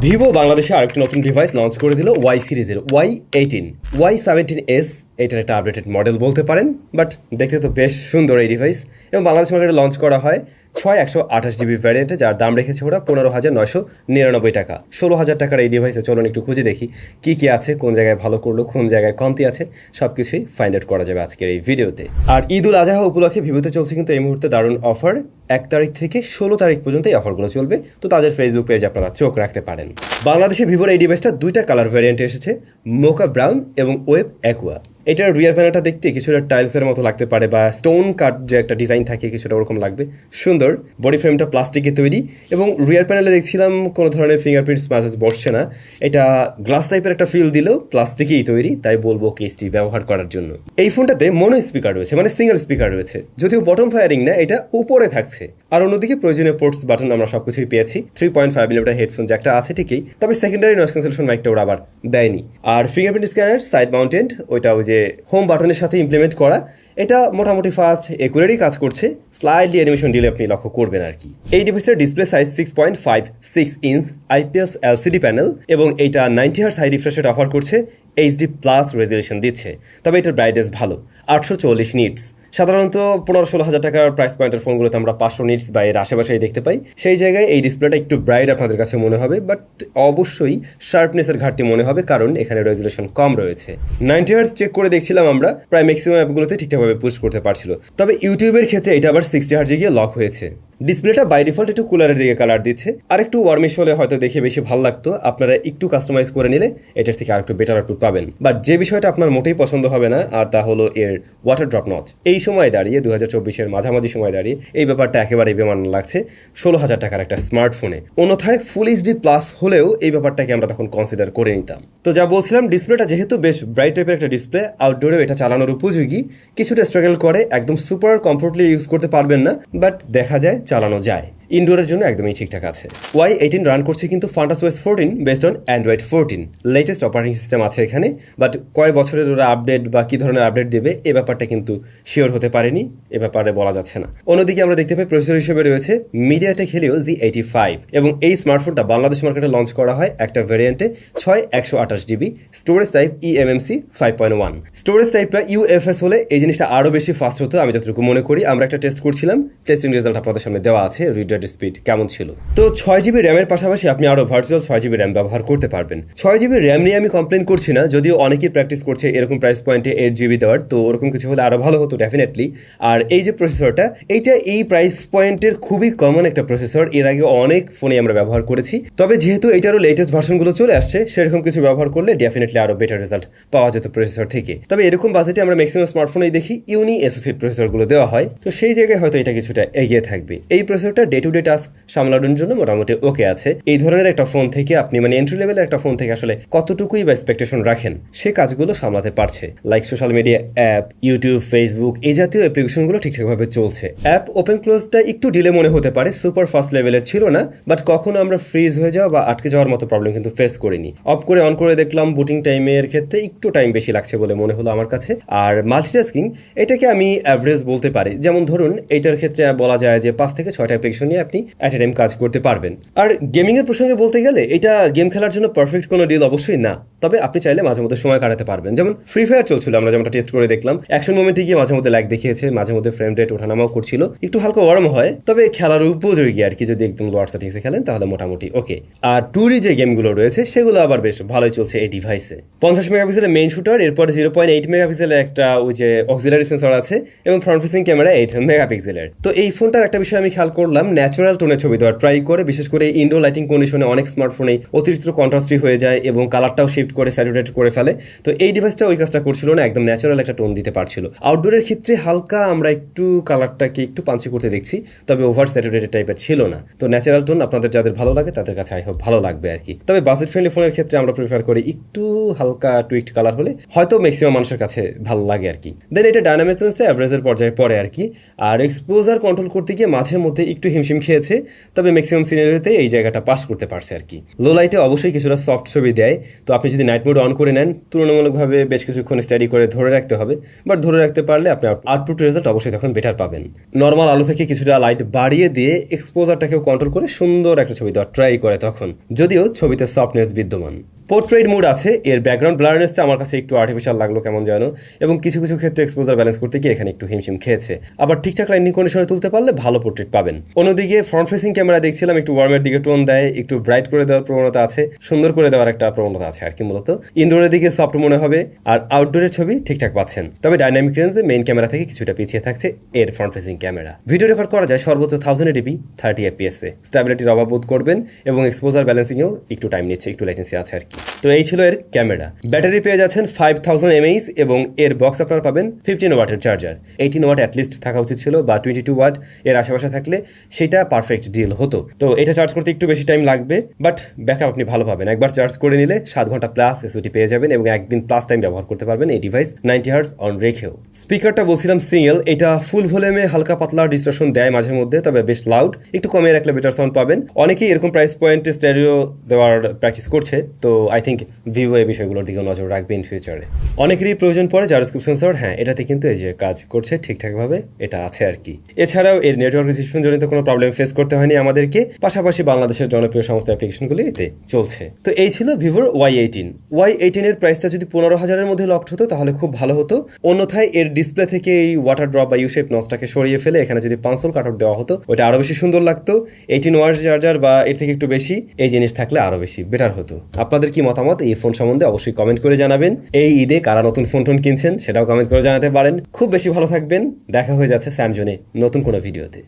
Vivo বাংলাদেশে আরেকটি নতুন ডিভাইস লঞ্চ করে দিল ওয়াই সিরিজের Y eighteen Y seventeen S এটার একটা আপডেটেড মডেল বলতে পারেন বাট দেখতে তো বেশ সুন্দর এই ডিভাইস এবং বাংলাদেশ মার্কেটে লঞ্চ করা হয় ছয় একশো আঠাশ জিবি ভ্যারিয়েন্টে যার দাম রেখেছে ওরা পনেরো হাজার নয়শো নিরানব্বই টাকা। ষোলো হাজার টাকার এই ডিভাইসে চলুন একটু খুঁজে দেখি কী কী আছে, কোন জায়গায় ভালো করল, কোন জায়গায় কমতি আছে সব কিছুই ফাইন্ড আউট করা যাবে আজকের এই ভিডিওতে আর ঈদ উল আজহা উপলক্ষে ভিভোতে চলছে কিন্তু এই মুহূর্তে দারুণ অফার এক তারিখ থেকে ষোলো তারিখ পর্যন্ত এই অফারগুলো চলবে। তো তাদের ফেসবুক পেজ আপনারা চোখ রাখতে পারেন। বাংলাদেশে ভিভোর এই ডিভাইসটা দুইটা কালার ভ্যারিয়েন্টে এসেছে, মোকা ব্রাউন এবং ওয়েব অ্যাকুয়া। এটার রিয়ার প্যানেলটা দেখতে কিছুটা টাইলসের মতো লাগতে পারে বা স্টোন কাট যে একটা ডিজাইন থাকে কিছুটা ওরকম লাগবে। সুন্দর। বডি ফ্রেমটা প্লাস্টিকের তৈরি এবং রিয়ার প্যানেলে দেখছিলাম কোনো ধরনের ফিঙ্গারপ্রিন্ট স্ম্যাচেস বসছে না। এটা গ্লাস টাইপের একটা ফিল দিলেও প্লাস্টিকেই তৈরি, তাই বলব কেসটি ব্যবহার করার জন্য। এই ফোনটাতে মনো স্পিকার রয়েছে মানে সিঙ্গেল স্পিকার রয়েছে। যদিও বটম ফায়ারিং না, এটা উপরে থাকছে। আর অন্যদিকে প্রয়োজনীয় পোর্টস বাটন আমরা সবকিছুই পেয়েছি। Three point five millimetre headphone জ্যাকটা আছে ঠিকই, তবে সেকেন্ডারি নয়েস ক্যান্সেলেশন মাইকটা ওরা আবার দেয়নি। আর ফিঙ্গারপ্রিন্ট স্ক্যানার সাইড মাউন্টেন্ট ওইটা ওই যে হোম বাটনের সাথে ইমপ্লিমেন্ট করা, এটা মোটামুটি ফাস্ট একুরেরই কাজ করছে। স্লাইডলি অ্যানিমেশন ডিলে আপনি লক্ষ্য করবেন আর কি। এই ডিভাইসের display size six point five six inch IPS LCD panel এবং এইটা নাইনটি হার্স হাই রিফ্রেশের অফার করছে এইচডি প্লাস রেজলিউশন দিচ্ছে। তবে এটার ব্রাইটনেস ভালো, আটশো চল্লিশ নিটস সাধারণত পনেরো ষোলো হাজার টাকার প্রাইস পয়েন্টের ফোনগুলোতে আমরা পাঁচশো নিটস বা এর আশেপাশেই দেখতে পাই। সেই জায়গায় এই ডিসপ্লেটা একটু ব্রাইট আপনাদের কাছে মনে হবে বাট অবশ্যই শার্পনেসের ঘাটতি মনে হবে, কারণ এখানে রেজুলেশন কম রয়েছে। নাইনটি হার্স চেক করে দেখছিলাম আমরা, প্রায় ম্যাক্সিমাম অ্যাপগুলোতে ঠিকঠাকভাবে পুশ করতে পারছিল। তবে ইউটিউবের ক্ষেত্রে এটা আবার সিক্সটি হার্জে গিয়ে লক হয়েছে। ডিসপ্লেটা বাই ডিফল্ট একটু কুলারের দিকে কালার দিচ্ছে। আর একটু ওয়ার্মিশ হলে হয়তো দেখে বেশি ভালো লাগতো। আপনারা একটু কাস্টমাইজ করে নিলে এটার থেকে আর একটু বেটার আউটপুট পাবেন। বাট যে বিষয়টা আপনার মোটেই পছন্দ হবে না, আর তা হলো এর ওয়াটার ড্রপ নচ এই সময় দাঁড়িয়ে দু হাজার চব্বিশের মাঝামাঝি সময় দাঁড়িয়ে এই ব্যাপারটা একেবারেই বেমান লাগছে। ষোলো হাজার টাকার একটা স্মার্টফোনে অন্যথায় ফুল এইচডি প্লাস হলেও এই ব্যাপারটাকে আমরা তখন কনসিডার করে নিতাম। তো যা বলছিলাম ডিসপ্লেটা যেহেতু বেশ ব্রাইট টাইপের একটা ডিসপ্লে আউটডোরেও এটা চালানোর উপযোগী। কিছুটা স্ট্রাগল করে, একদম সুপার কমফোর্টলি ইউজ করতে পারবেন না বাট দেখা যায় চালানো যায়। ইনডোরের জন্য একদমই ঠিকঠাক আছে। ওয়াই এইটিন রান করছে কিন্তু Funtouch OS fourteen based on Android fourteen latest operating system আছে এখানে বাট কয় বছরের ওরা আপডেট বা কী ধরনের আপডেট দেবে, এ ব্যাপারটা কিন্তু শিওর হতে পারেনি, এ ব্যাপারে বলা যাচ্ছে না। অন্যদিকে আমরা দেখতে পাই প্রসেসর হিসেবে রয়েছে MediaTek Helio G eighty five এবং এই স্মার্টফোনটা বাংলাদেশ মার্কেটে লঞ্চ করা হয় একটা ভ্যারিয়েন্টে ছয় একশো আঠাশ GB storage type eMMC five point one storage টাইপটা UFS হলে এই জিনিসটা আরও বেশি ফাস্ট হতো, আমি যতটুকু মনে করি। আমরা একটা টেস্ট করছিলাম টেস্টিং রেজাল্ট আপনাদের সামনে দেওয়া আছে রিডার স্পিড কেমন ছিল? তো ছয় জিবি র্যামের পাশাপাশি আপনি আরও ভার্চুয়াল ছয় জিবি র্যাম ব্যবহার করতে পারবেন। ছয় জিবি র্যাম নিয়ে আমি কমপ্লেন করছি না, যদিও অনেকেই প্র্যাকটিস করছে এরকম প্রাইস পয়েন্টে এইট জিবি দেওয়ার, তো ওরকম কিছু হলে আরও ভালো হতো ডেফিনেটলি আর এই যে প্রসেসরটা এইটা এই প্রাইস পয়েন্টের খুবই কমন একটা প্রসেসর এর আগে অনেক ফোনে আমরা ব্যবহার করেছি। তবে যেহেতু এটারও লেটেস্ট ভার্সনগুলো চলে আসছে, সেরকম কিছু ব্যবহার করলে ডেফিনেটলি আরও বেটার রেজাল্ট পাওয়া যেত প্রসেসর থেকে। তবে এরকম বাজেটে আমরা ম্যাক্সিমাম স্মার্টফোনেই দেখি ইউনি অ্যাসোসিয়েট প্রসেসরগুলো দেওয়া হয়। তো সেই জায়গায় হয়তো এটা কিছুটা এগিয়ে থাকবে। এই প্রসেসরটা ডে টু ডে টাস্ক সামলানোর জন্য মোটামুটি ওকে আছে। এই ধরনের একটা ফোন থেকে আপনি মানে এন্ট্রি লেভেলের একটা ফোন থেকে আসলে কতটুকুই বা এক্সপেকটেশন রাখেন, সে কাজগুলো সামলাতে পারছে। Like social media app YouTube Facebook এই জাতীয় অ্যাপ্লিকেশনগুলো ঠিকঠাকভাবে চলছে। অ্যাপ ওপেন ক্লোজটা একটু ডিলে মনে হতে পারে সুপার ফাস্ট লেভেলের ছিল না বাট কখনো আমরা ফ্রিজ হয়ে যাওয়া বা আটকে যাওয়ার মতো প্রবলেম কিন্তু ফেস করিনি। অফ করে অন করে দেখলাম বুটিং টাইমের ক্ষেত্রে একটু টাইম বেশি লাগছে বলে মনে হলো আমার কাছে। আর মাল্টিটাস্কিং এটাকে আমি অ্যাভারেজ বলতে পারি। যেমন ধরুন, এটার ক্ষেত্রে বলা যায় যে পাঁচ থেকে ছয়টা অ্যাপ্লিকেশন নিয়ে আপনি অ্যাট এ টাইম কাজ করতে পারবেন। আর গেমিংয়ের প্রসঙ্গে বলতে গেলে এটা গেম খেলার জন্য পারফেক্ট কোনো ডিল অবশ্যই না। তবে আপনি চাইলে মাঝে মধ্যে সময় কাটাতে পারবেন। যেমন ফ্রি ফায়ার চলছিল, আমরা যেমনটা টেস্ট করে দেখলাম। অ্যাকশন মোমেন্টে গিয়ে মাঝে মধ্যে ল্যাগ দেখিয়েছে, মাঝে মধ্যে ফ্রেম রেট ওঠানামাও করছিল। একটু হালকা গরম হয়, তবে খেলার উপযোগী আর কি। যদি একদম লোয়ার সেটিংসে খেলেন, তাহলে মোটামুটি ওকে আর টুরি যে গেমগুলো রয়েছে, সেগুলো আবার বেশ ভালোই চলছে এই ডিভাইসে পঞ্চাশ মেগাপিক্সেলের মেইন শুটার এরপর জিরো পয়েন্ট এইট মেগাপিক্সেলের একটা ওই যে অক্সিলারি সেন্সর আছে, এবং ফ্রন্ট ফেসিং ক্যামেরা এইট মেগাপিক্সেলের তো এই ফোনটার একটা বিষয় আমি খেয়াল করলাম ন্যাচারাল টোনে ছবি দেওয়ার ট্রাই করে, বিশেষ করে ইন্ডো লাইটিং কন্ডিশনে অনেক স্মার্টফোনে অতিরিক্ত কন্ট্রাস্টি হয়ে যায়, এবং কালারটাও শিফট করে স্যাচুরেট করে ফেলে। তো এই ডিভাইসটা ওই কাজটা করছিল না, একদম ন্যাচারাল একটা টোন দিতে পারছিল। আউটডোরের ক্ষেত্রে হালকা আমরা একটু কালারটাকে একটু পাঞ্চি করতে দেখছি, তবে ওভার স্যাচুরেটেড টাইপের ছিল না। তো ন্যাচারাল টোন আপনাদের যাদের ভালো লাগে, তাদের কাছে আই হোপ ভালো লাগবে আর কি। তবে বাজেট ফ্রেন্ডলি ফোনের ক্ষেত্রে আমরা প্রিফার করি একটু হালকা টুইক্ট কালার হলে, হয়তো ম্যাক্সিমাম মানুষের কাছে ভালো লাগে আর কি। দেন এটা ডায়নামিক রেঞ্জটা অ্যাভারেজের পর্যায়ে পড়ে আর কি। আর এক্সপোজার কন্ট্রোল করতে গিয়ে মাঝে মধ্যে একটু হিমশিম খেয়েছে, তবে ম্যাক্সিমাম সিনারিওতে এই জায়গাটা পাস করতে পারছে আর কি। লো লাইটে অবশ্যই কিছুটা সফট ছবি দেয়। তো আপনি যদি যদি নাইট মোড অন করে নেন, তুলনামূলকভাবে বেশ কিছুক্ষণ স্টাডি করে ধরে রাখতে হবে। বাট ধরে রাখতে পারলে আপনি আউটপুট রেজাল্ট অবশ্যই তখন বেটার পাবেন। নর্মাল আলো থেকে কিছুটা লাইট বাড়িয়ে দিয়ে এক্সপোজারটাকেও কন্ট্রোল করে সুন্দর একটা ছবি দেওয়ার ট্রাই করে তখন। যদিও ছবিতে সফটনেস বিদ্যমান। পোর্ট্রেট মুড আছে, এর ব্যাকগ্রাউন্ড ব্লারনেসটা আমার কাছে একটু আর্টিফিশিয়াল লাগল কেমন যেন, এবং কিছু কিছু ক্ষেত্রে এক্সপোজার ব্যালেন্স করতে গিয়ে এখানে একটু হিমশিম খেয়েছে। আবার ঠিকঠাক লাইনিং কন্ডিশনে তুলতে পারলে ভালো পোর্ট্রেট পাবেন। অন্যদিকে ফ্রন্ট ফেসিং ক্যামেরা দেখছিলাম, একটু ওয়ার্মের দিকে টোন দেয়, একটু ব্রাইট করে দেওয়ার প্রবণতা আছে, সুন্দর করে দেওয়ার একটা প্রবণতা আছে আর কি মূলত। ইনডোরের দিকে সফট মনে হবে, আর আউটডোরের ছবি ঠিকঠাক পাচ্ছেন। তবে ডাইনামিক রেঞ্জে মেইন ক্যামেরা থেকে কিছুটা পিছিয়ে থাকছে এর front facing camera video record করা যায় সর্বোচ্চ থাউজেন্ড এডিপি থার্টি এপিএসে স্ট্যাবিলিটির অভাব বোধ করবেন, এবং এক্সপোজার ব্যালেন্সিংয়েও একটু টাইম নিচ্ছে, একটু লেটেন্সি আছে আর কি। তো এই ছিল এর ক্যামেরা। ব্যাটারি পেয়ে যাচ্ছেন ফাইভ থাউজেন্ড এমএইচ এবং এর বক্স আপনারা পাবেন ফিফটিন ওয়াটের চার্জার এইটিন ওয়াট অ্যাটলিস্ট থাকা উচিত ছিল বা টোয়েন্টি টু ওয়াট এর আশেপাশে থাকলে সেটা পারফেক্ট ডিল হতো। তো এটা চার্জ করতে একটু বেশি টাইম লাগবে বাট ব্যাকআপ আপনি ভালো পাবেন। একবার চার্জ করে নিলে সাত ঘণ্টা প্লাস এসওটি পেয়ে যাবেন এবং একদিন প্লাস টাইম ব্যবহার করতে পারবেন এই ডিভাইস নাইনটি হার্স অন রেখেও। স্পিকারটা বলছিলাম সিঙ্গেল এটা ফুল ভলিউমে হালকা পাতলা ডিস্ট্রাকশন দেয় মাঝে মধ্যে, তবে বেশ লাউড একটু কমে রাখলে বেটার সাউন্ড পাবেন। অনেকেই এরকম প্রাইস পয়েন্টে স্টেরিও দেওয়ার প্র্যাকটিস করছে, তো আই থিঙ্ক ভিভো এই বিষয়গুলোর দিকে নজর রাখবে ইন ফিউচারে অনেকেরই প্রয়োজন পড়ে জারোস্কোপ সেন্সর হ্যাঁ এটাতে কিন্তু এই যে কাজ করছে ঠিকঠাকভাবে, এটা আছে আর কি। এছাড়াও এর নেটওয়ার্ক রিসিপশন জনিত কোনো প্রবলেম ফেস করতে হয়নি আমাদেরকে, পাশাপাশি বাংলাদেশের জনপ্রিয় সমস্ত অ্যাপ্লিকেশনগুলি এতে চলছে। তো এই ছিল ভিভোর ওয়াই এইটিন ওয়াই এইটিনের প্রাইসটা যদি পনেরো হাজারের মধ্যে লকড হতো, তাহলে খুব ভালো হতো। অন্যথায় এর ডিসপ্লে থেকে এই ওয়াটার ড্রপ বা ইউশেপ নসটাকে সরিয়ে ফেলে এখানে যদি পাঁচল কাটর দেওয়া হতো ওটা আরও বেশি সুন্দর লাগতো। এইটিন ওয়াট চার্জার বা এর থেকে একটু বেশি, এই জিনিস থাকলে আরও বেশি বেটার হতো। আপনাদের কি মতামত? এই ফোন সম্বন্ধে অবশ্যই কমেন্ট করে জানাবেন। এই ঈদে কারা নতুন ফোন টোন কিনছেন সেটাও কমেন্ট করে জানাতে পারেন। খুব বেশি ভালো থাকবেন। দেখা হয়ে যাচ্ছে স্যামজনে নতুন কোনো ভিডিওতে